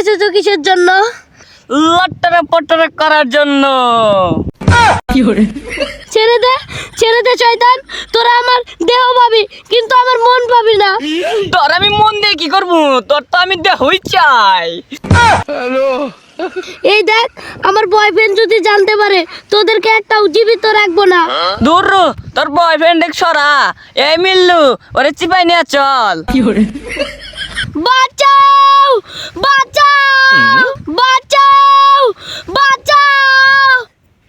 এসেছ কিসের জন্য? লট্টারা পট্টারা করার জন্য। ছেড়ে দে ছেড়ে দে শয়তান। তোরা আমার দেহ পাবি কিন্তু আমার মন পাবি না। তোর আমি মন দিয়ে কি করব? তোর তো আমি দেহই চাই। এই দেখ আমার বয়ফ্রেন্ড যদি জানতে পারে তোদেরকে একটাও জীবিত রাখব না। দূর রু, তোর বয়ফ্রেন্ড সরা। এই মিল্লু ওরে চিপাই নিয়ে চল। বাঁচাও বাঁচাও! বাঁচাও!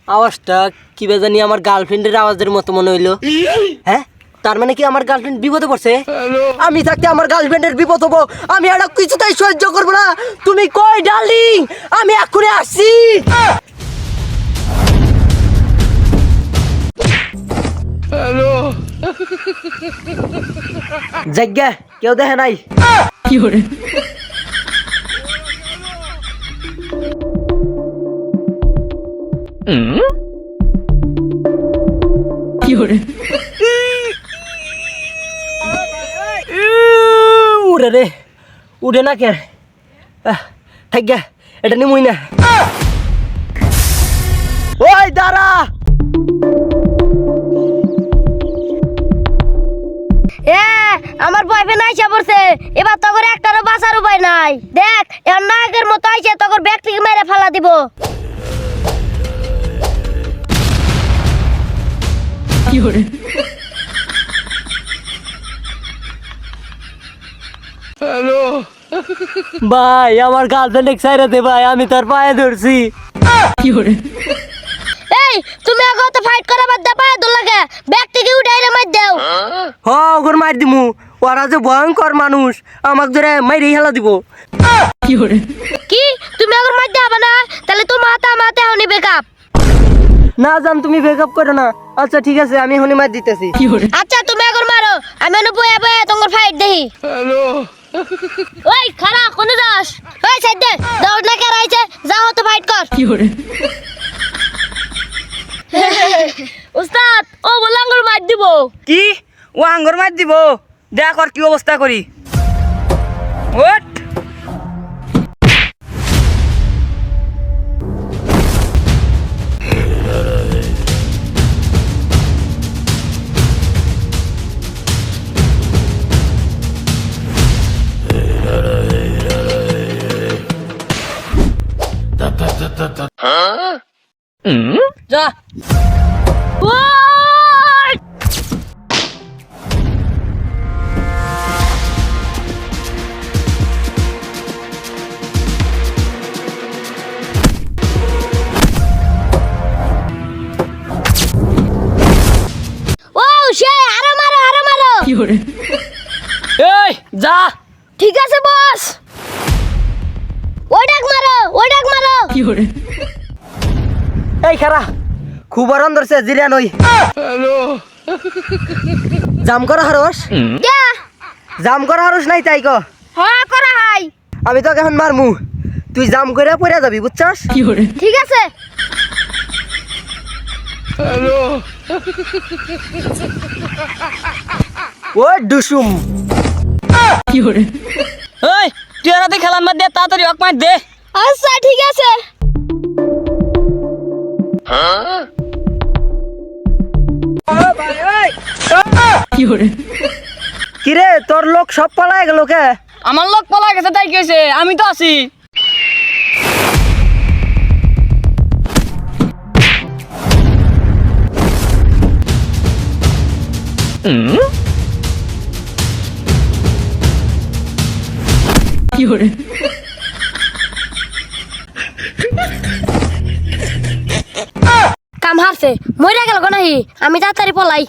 আওয়াজটা কি জানি আমার গার্লফ্রেন্ডের আওয়াজের মতো মনে হইল। হ্যাঁ? তার মানে কি আমার গার্লফ্রেন্ড বিপদে পড়ছে? আমি থাকতে আমার গার্লফ্রেন্ডের বিপদ হব। আমি এটা কিছুতেই সহ্য করব না। তুমি কই ডার্লিং? আমি এক্ষুনি আসছি। জায়গা কেউ দেখে নাই? উড়ে রে উড়ে না কে থাক গে এটা নিমুই না ওই দাঁড়া এ আমার বয়ফ্রেন্ড আইসা পড়ছে। এবার তখন একটারও বাঁচার উপায় নাই। দেখ এর নায়কের মতো আইসে তখন ব্যাগ থেকে মেরে ফেলা দিব। ভাই আমার গার্লফ্রেন্ড এক্সাইরে দে ভাই আমি তোর পায়ে ধরছি। এই তুমি আগে তো ফাইট করা বাদ দে পায়ে দোল লাগে ব্যাগ থেকে উঠে আইলে মার দাও। হ ওগর মার দিমু। ওরা যে ভয়ঙ্কর মানুষ আমাকে ধরে মাইরে হেলা দিব। কি? তুমি আগে মার দেবে না? তাহলে তো মাথা মাথা হনি বেকআপ না জান তুমি ব্রেকআপ করো না। আচ্ছা ঠিক আছে আমি এখনই মার দিতেছি। আচ্ছা তুমি আগে মারো। আমি অনু বয়ে বয়ে তোমার ফাইট দেখি। ওই খারা কোনে যাস? ওই সাইড দে দৌড় না কে রাইছে যা হতো ফাইট কর। উস্তাদ ও বলাঙ্গর মার দিব। কি? ও আঙ্গুর মার দিব। দেখ আর কি অবস্থা করি। ওট যা। আরও মারো আরও মারো। এই যা। ঠিক আছে বস। ডাক মারো এই খারা খুব আরাম ধরছে জিরিয়ান ওই জাম করা হারস? জাম করা হারস নাই তাই ক? হ্যাঁ করা হাই। আমি তোকে এখন মারমু। তুই জাম করে পড়ে যাবি বুঝছস? ঠিক আছে। ও ডুসুম। এই তুই আর রাতে খেলার দে তাড়াতাড়ি হক মার দে। আচ্ছা ঠিক আছে। কিরে তোর লোক সব পালায় গেল কে? আমার লোক পলা গেছে তাই কি হয়েছে? আমি তো আছি। কাম হারছে মইরা গেল গো নাহি আমি তাড়াতাড়ি পলাই।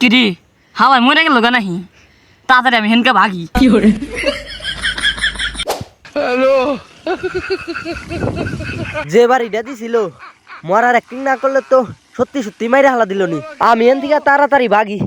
কিরি হাওয়াই মরে গেল গা নাহি? তাড়াতাড়ি আমি হেনকে ভাগি। যে বাড়িটা দিছিল মরার অ্যাক্টিং না করলে তো সত্যি সত্যি মাইরে হালা দিল নি। আমি এন থেকে তাড়াতাড়ি ভাগি।